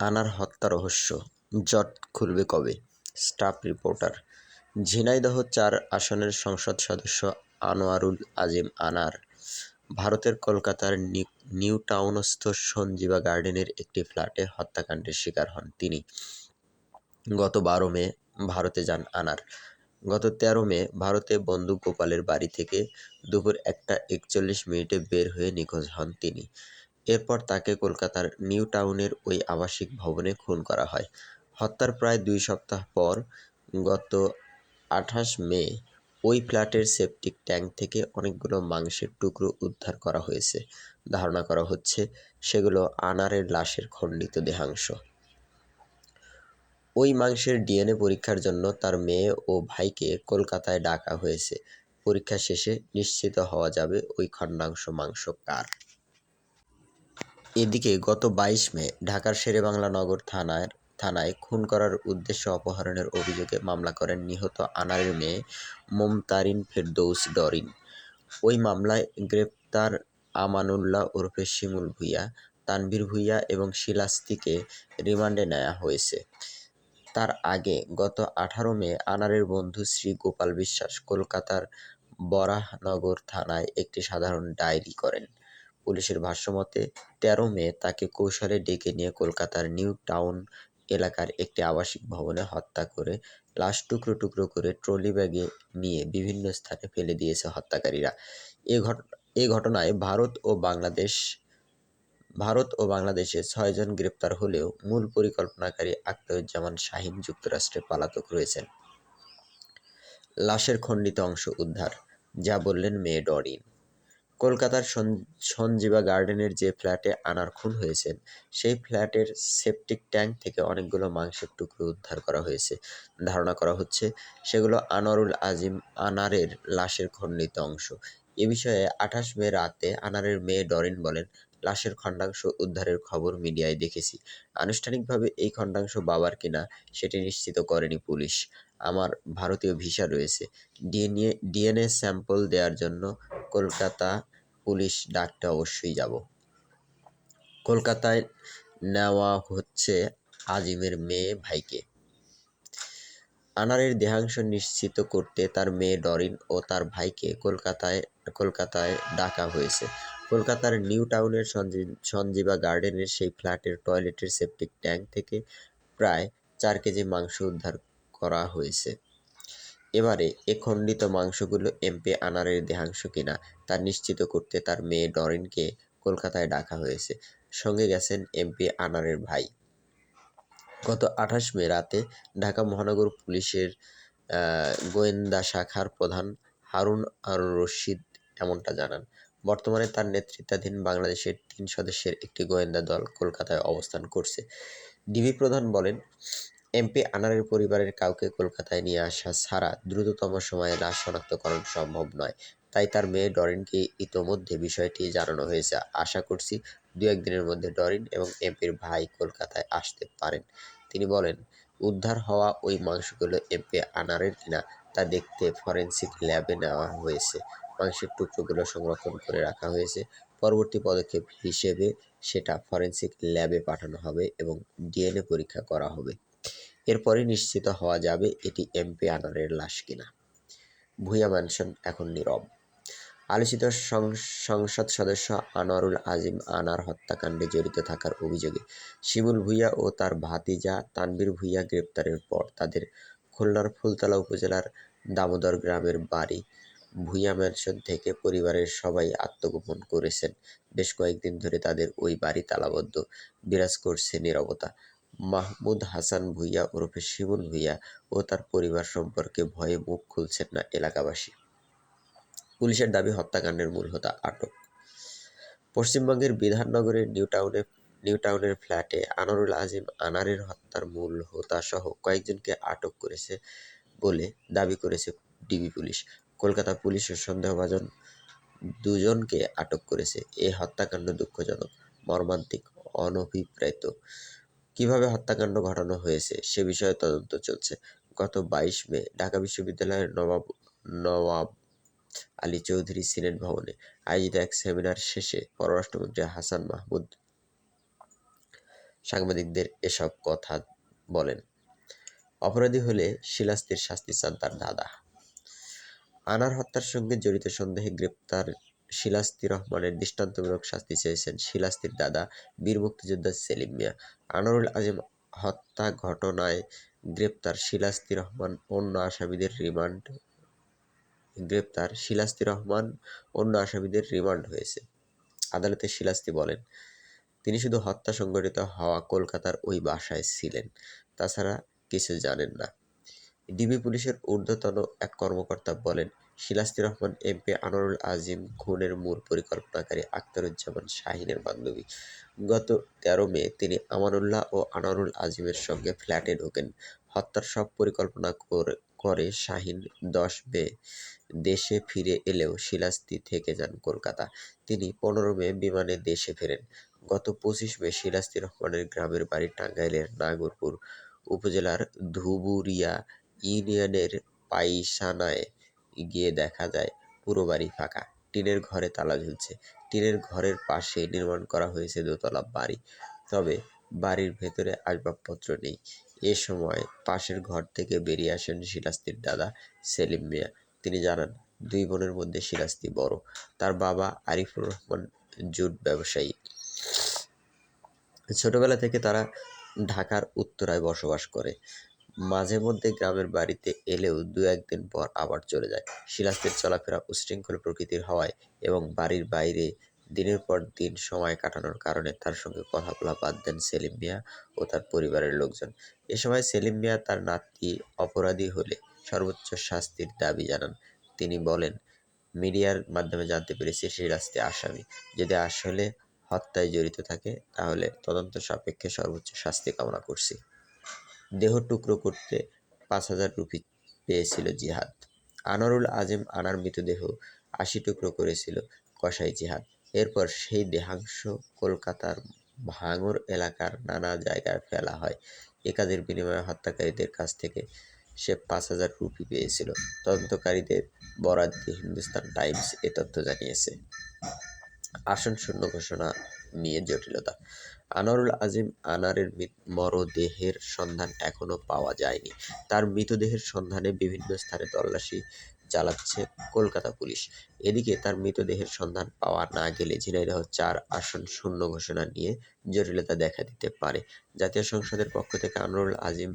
আনার হত্যা রহস্য। জট খুলবে কবে? Staff reporter. ঝিনাইদহ চার আসনের সংসদ সদস্য আনোয়ারুল আজিম আনার। ভারতের কলকাতার নিউ টাউনস্থ সঞ্জীবা গার্ডেনের একটি ফ্ল্যাটে হত্যাকাণ্ডের শিকার হন তিনি। গত বারো মে ভারতে যান আনার। গত তেরো মে ভারতে বন্ধু গোপালের বাড়ি থেকে দুপুর একটা একচল্লিশ মিনিটে বের হয়ে নিখোঁজ হন তিনি। এরপর তাকে কলকাতার নিউ টাউনের ওই আবাসিক ভবনে খুন করা হয়। হত্যার প্রায় দুই সপ্তাহ পর, গত আঠাশ মে, ওই ফ্ল্যাটের সেপটিক ট্যাঙ্ক থেকে অনেকগুলো মাংসের টুকরো উদ্ধার করা হয়েছে। ধারণা করা হচ্ছে, সেগুলো আনারের লাশের খণ্ডিত দেহাংশ। ওই মাংসের ডিএনএ পরীক্ষার জন্য তার মেয়ে ও ভাইকে কলকাতায় ডাকা হয়েছে। পরীক্ষা শেষে নিশ্চিত হওয়া যাবে ওই খণ্ডাংশ মাংস কার। এদিকে গত বাইশ মে ঢাকার শেরেবাংলা নগর থানার, থানায় খুন করার উদ্দেশ্যে অপহরণের অভিযোগে মামলা করেন নিহত আনারের মেয়ে মমতারিন ফেরদৌস ডরিন ওই মামলায় গ্রেপ্তার আমানুল্লাহ ওরফে শিমুল ভুইয়া, তানভীর ভুইয়া এবং শিলাস্তিকে রিমান্ডে নেওয়া হয়েছে। তার আগে গত আঠারো মে আনারের বন্ধু শ্রী গোপাল বিশ্বাস কলকাতার বরাহনগর থানায় একটি সাধারণ ডায়েরি করেন। পুলিশের ভাষ্যমতে, তেরো মে তাকে কৌশলে ডেকে নিয়ে কলকাতার নিউ টাউন এলাকার একটি আবাসিক ভবনে হত্যা করে লাশ টুকরো টুকরো করে ট্রলি ব্যাগে নিয়ে বিভিন্ন স্থানে ফেলে দিয়েছে হত্যাকারীরা। এ ঘট, এ ঘটনায় ভারত ও বাংলাদেশ, ভারত ও বাংলাদেশে ছয়জন গ্রেপ্তার হলেও মূল পরিকল্পনাকারী আখতারুজ্জামান শাহিন যুক্তরাষ্ট্রে পলাতক রয়েছেন। লাশের খণ্ডিত অংশ উদ্ধার, যা বললেন মেয়ে ডরিন। কলকাতার সন, সঞ্জীবা গার্ডেনের যে ফ্ল্যাটে আনার খুন হয়েছেন, সেই ফ্ল্যাটের সেপটিক ট্যাঙ্ক থেকে অনেকগুলো মাংসের টুকরো উদ্ধার করা হয়েছে। ধারণা করা হচ্ছে সেগুলো আনোয়ারুল আজিম আনারের লাশের খণ্ডিত অংশ। এ বিষয়ে আঠাশ মে রাতে আনারের মেয়ে ডরিন বলেন, লাশের খণ্ডাংশ উদ্ধারের খবর মিডিয়ায় দেখেছি। আনুষ্ঠানিকভাবে এই খণ্ডাংশ বাবার কিনা সেটি নিশ্চিত করেনি পুলিশ। আমার ভারতীয় ভিসা রয়েছে। ডিএনএ ডিএনএ স্যাম্পল দেওয়ার জন্য কলকাতা পুলিশ ডাকতে অবশ্যই যাব। কলকাতায় নেওয়া হচ্ছে আজিমের মেয়ে ভাইকে। আনারের দেহাংশ নিশ্চিত করতে তার মেয়ে ডরিন ও তার ভাইকে কলকাতায় কলকাতায় ডাকা হয়েছে। কলকাতার নিউ টাউনের সঞ্জীবা গার্ডেনের সেই ফ্ল্যাটের টয়লেটের সেপটিক ট্যাঙ্ক থেকে প্রায় চার কেজি মাংস উদ্ধার করা হয়েছে। এবারে এ খণ্ডিত মাংসগুলো এমপি আনারের দেহাংশ কিনা তা নিশ্চিত করতে তার মেয়ে ডরিনকে কলকাতায় ডাকা হয়েছে। সঙ্গে গেছেন এমপি আনারের ভাই। গত আঠাশ মে রাতে ঢাকা মহানগর পুলিশের গোয়েন্দা শাখার প্রধান হারুন আর রশিদ এমনটা জানান। বর্তমানে তার নেতৃত্বাধীন বাংলাদেশের তিন সদস্যের একটি গোয়েন্দা দল কলকাতায় অবস্থান করছে। ডিবি প্রধান বলেন এমপি আনারের পরিবারের কাউকে কলকাতায় নিয়ে আসা ছাড়া দ্রুততম সময়ে লাশ শনাক্তকরণ সম্ভব নয়। তাই তার মেয়ে ডরিনকে ইতোমধ্যে বিষয়টি জানানো হয়েছে। আশা করছি দু একদিনের মধ্যে ডরিন এবং এমপির ভাই কলকাতায় আসতে পারেন। তিনি বলেন, উদ্ধার হওয়া ওই মাংসগুলো এমপি আনারের কিনা তা দেখতে ফরেন্সিক ল্যাবে নেওয়া হয়েছে। মাংসের টুকরোগুলো সংরক্ষণ করে রাখা হয়েছে। পরবর্তী পদক্ষেপ হিসেবে সেটা ফরেন্সিক ল্যাবে পাঠানো হবে এবং ডিএনএ পরীক্ষা করা হবে। এরপরই নিশ্চিত হওয়া যাবে এটি এমপি আনারের লাশ কিনা। ভূঁইয়া ম্যানশন এখন নীরব। আলোচিত সংসদ সদস্য আনোয়ারুল আজিম আনার হত্যাকাণ্ডে জড়িত থাকার অভিযোগে শিমুল ভুইয়া ও তার ভাতিজা তানবীর ভুইয়া গ্রেপ্তারের পর তাদের খুলনার ফুলতলা উপজেলার দামোদর গ্রামের বাড়ি ভুইয়া ম্যানশন থেকে পরিবারের সবাই আত্মগোপন করেছেন। বেশ কয়েকদিন ধরে তাদের ওই বাড়ি তালাবদ্ধ। বিরাজ করছে নীরবতা। মাহমুদ হাসান ভূঁইয়া ওরফে শিমুল ভূঁইয়া ও তার পরিবার সম্পর্কে ভয়ে মুখ খুলছেন না এলাকাবাসী। পুলিশের দাবি, হত্যাকাণ্ডের মূল হোতা আটক। পশ্চিমবঙ্গের বিধাননগরের নিউ টাউনে, নিউ টাউনের ফ্ল্যাটে আনারুল আজিম আনারের হত্যার মূল হোতা সহ কয়েকজনকে আটক করেছে বলে দাবি করেছে ডিবি পুলিশ। কলকাতা পুলিশের সন্দেহভাজন দুজনকে আটক করেছে। এ হত্যাকাণ্ড দুঃখজনক, মর্মান্তিক অনভিপ্রেত কীভাবে হত্যাকাণ্ড ঘটানো হয়েছে সে বিষয়ে তদন্ত চলছে। গত বাইশ মে ঢাকা বিশ্ববিদ্যালয়ের নবাব, নওয়াব আলী চৌধুরী সিনেট ভবনে আয়োজিত এক সেমিনার শেষে পররাষ্ট্রমন্ত্রী হাসান মাহমুদ সাংবাদিকদের এসব কথা বলেন। অপরাধী হলে শিলাস্তির শাস্তি চান তার দাদা। আনার হত্যার সঙ্গে জড়িত সন্দেহে গ্রেপ্তার শিলাস্তি রহমানের দৃষ্টান্তমূলক শাস্তি চেয়েছেন শিলাস্তির দাদা বীর মুক্তিযোদ্ধা সেলিম মিয়া। আনোয়ারুল আজিম হত্যা ঘটনায় গ্রেপ্তার শিলাস্তি রহমান, অন্য আসামিদের রিমান্ড, গ্রেপ্তার শিলাস্তি রহমান, অন্য আসামিদের রিমান্ড হয়েছে। আদালতে শিলাস্তি বলেন, তিনি শুধু হত্যা সংঘটিত হওয়া কলকাতার ওই বাসায় ছিলেন, তাছাড়া কিছু জানেন না। ডিবি পুলিশের ঊর্ধ্বতন এক কর্মকর্তা বলেন শিলাস্তি রহমান এমপি আনোয়ারুল আজিম, খুনের মূল পরিকল্পনাকারী আখতারুজ্জামান শাহিনের বান্ধবী। গত তেরো মে তিনি আমানুল্লাহ ও আনোয়ারুল আজিমের সঙ্গে ফ্ল্যাটে ঢোকেন। হত্যার সব পরিকল্পনা করে শাহিন দশ মে দেশে ফিরে এলেও শিলাস্তি থেকে যান কলকাতা। তিনি পনেরো মে বিমানে দেশে ফেরেন। গত পঁচিশ মে শিলাস্তি রহমানের গ্রামের বাড়ি টাঙ্গাইলের নাগরপুর উপজেলার ধুবুরিয়া ইউনিয়নের পাইসানায় গিয়ে দেখা যায়, পুরো বাড়ি ফাঁকা। টিনের ঘরে তালা ঝুলছে। টিনের ঘরের পাশে নির্মাণ করা হয়েছে দোতলা বাড়ি। তবে বাড়ির ভেতরে আসবাবপত্র নেই। এ সময় পাশের ঘর থেকে বেরিয়ে আসেন শিলাস্তির দাদা সেলিম মিয়া। তিনি জানান, দুই বোনের মধ্যে শিলাস্তি বড়। তার বাবা আরিফুর রহমান জুট ব্যবসায়ী। ছোটবেলা থেকে তারা ঢাকার উত্তরায় বসবাস করে। মাঝে মধ্যে গ্রামের বাড়িতে এলেও দু একদিন পর আবার চলে যায়। শিলাস্তির চলাফেরা উশৃঙ্খল প্রকৃতির হওয়ায় এবং বাড়ির বাইরে দিনের পর দিন সময় কাটানোর কারণে তার সঙ্গে কথা বলা বাদ দেন সেলিম মিয়া ও তার পরিবারের লোকজন। এ সময় সেলিম মিয়া তার নাতি অপরাধী হলে সর্বোচ্চ শাস্তির দাবি জানান। তিনি বলেন, মিডিয়ার মাধ্যমে জানতে পেরেছি শিলাস্তি আসামি। যদি আসলে হত্যায় জড়িত থাকে, তাহলে তদন্ত সাপেক্ষে সর্বোচ্চ শাস্তি কামনা করছি। দেহ টুকরো করতে পাঁচ হাজার রুপি পেয়েছিল জিহাদ। আনোয়ারুল আজিম আনার মৃতদেহ আশি টুকরো করেছিল কসাই জিহাদ। এরপর সেই দেহাংশ কলকাতার ভাঙর এলাকার নানা জায়গায় ফেলা হয়। এ কাজের বিনিময়ে হত্যাকারীদের কাছ থেকে সে পাঁচ হাজার রুপি পেয়েছিল। তদন্তকারীদের বরাদ দিয়ে হিন্দুস্তান টাইমস এ তথ্য জানিয়েছে। আসন শূন্য ঘোষণা নিয়ে জটিলতা। আনোয়ারুল আজিম আনারের মরদেহের সন্ধান এখনও পাওয়া যায়নি। তার মৃতদেহের সন্ধানে বিভিন্ন স্থানে তল্লাশি চালাচ্ছে কলকাতা পুলিশ। এদিকে তার মৃতদেহের সন্ধান পাওয়া না গেলে ঝিনাইদহ চার আসন শূন্য ঘোষণা নিয়ে জটিলতা দেখা দিতে পারে। জাতীয় সংসদের পক্ষ থেকে আনোয়ারুল আজিম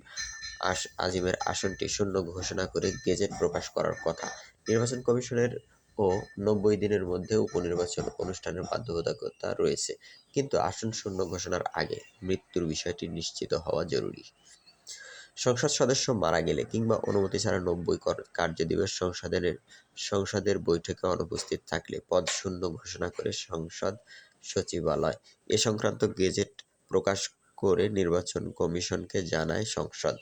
আজিমের আসনটি শূন্য ঘোষণা করে গেজেট প্রকাশ করার কথা। নির্বাচন কমিশনের ও নব্বই দিনের মধ্যে উপনির্বাচন অনুষ্ঠানের বাধ্যবাধকতা রয়েছে। কিন্তু আসন শূন্য ঘোষণার আগে মৃত্যুর বিষয়টি নিশ্চিত হওয়া জরুরি। সংসদ সদস্য মারা গেলে কিংবা অনুমতি ছাড়া নব্বই কার্যদিবস সংসদের সংসদের বৈঠকে অনুপস্থিত থাকলে পদ শূন্য ঘোষণা করে সংসদ সচিবালয়। এ সংক্রান্ত গেজেট প্রকাশ করে নির্বাচন কমিশনকে জানায় সংসদ।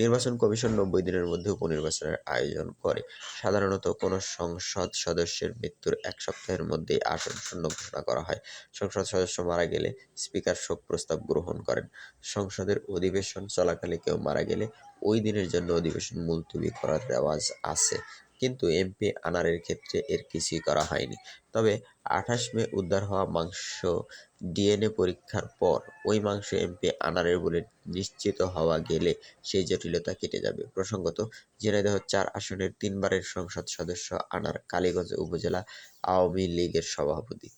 নির্বাচন কমিশন নব্বই দিনের মধ্যে উপনির্বাচনের আয়োজন করে। সাধারণত কোনো সংসদ সদস্যের মৃত্যুর এক সপ্তাহের মধ্যেই আসন শূন্য ঘোষণা করা হয়। সংসদ সদস্য মারা গেলে স্পিকার শোক প্রস্তাব গ্রহণ করেন। সংসদের অধিবেশন চলাকালে কেউ মারা গেলে ওই দিনের জন্য অধিবেশন মুলতুবি করার রেওয়াজ আছে। কিন্তু এমপি আনারের ক্ষেত্রে এর কিছুই করা হয়নি। তবে আঠাশ মে উদ্ধার হওয়া মাংস ডিএনএ পরীক্ষার পর ওই মাংস এমপি আনারের বলে নিশ্চিত হওয়া গেলে সেই জটিলতা কেটে যাবে। প্রসঙ্গত ঝিনাইদহ চার আসনের তিনবারের সংসদ সদস্য আনার কালীগঞ্জ উপজেলা আওয়ামী লীগের সভাপতি।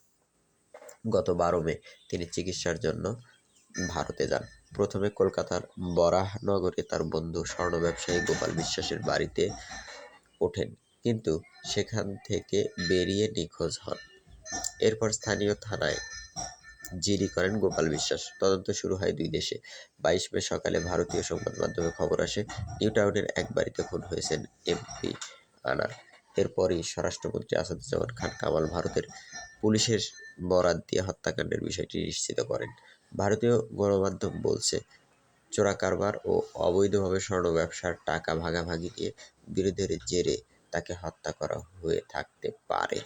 গত বারো মে তিনি চিকিৎসার জন্য ভারতে যান। প্রথমে কলকাতার বরাহনগরে তার বন্ধু স্বর্ণ ব্যবসায়ী গোপাল বিশ্বাসের বাড়িতে ওঠেন কিন্তু সেখান থেকে বেরিয়ে নিখোঁজ হন। এরপর স্থানীয় থানায় জিডি করেন গোপাল বিশ্বাস। তদন্ত শুরু হয় দুই দেশে। বাইশ মে সকালে ভারতীয় সংবাদ মাধ্যমে খবর আসে, নিউ টাউনের এক বাড়িতে খুন হয়েছেন এমপি আনার। এরপরই স্বরাষ্ট্রমন্ত্রী আসাদুজ্জামান খান কামাল ভারতের পুলিশের বরাত দিয়ে হত্যাকাণ্ডের বিষয়টি নিশ্চিত করেন। ভারতীয় গণমাধ্যম বলছে চোরা কারবার ও অবৈধভাবে স্বর্ণ ব্যবসার টাকা ভাগাভাগি নিয়ে বিরোধের জেরে তাকে হত্যা করা হয়ে থাকতে পারে।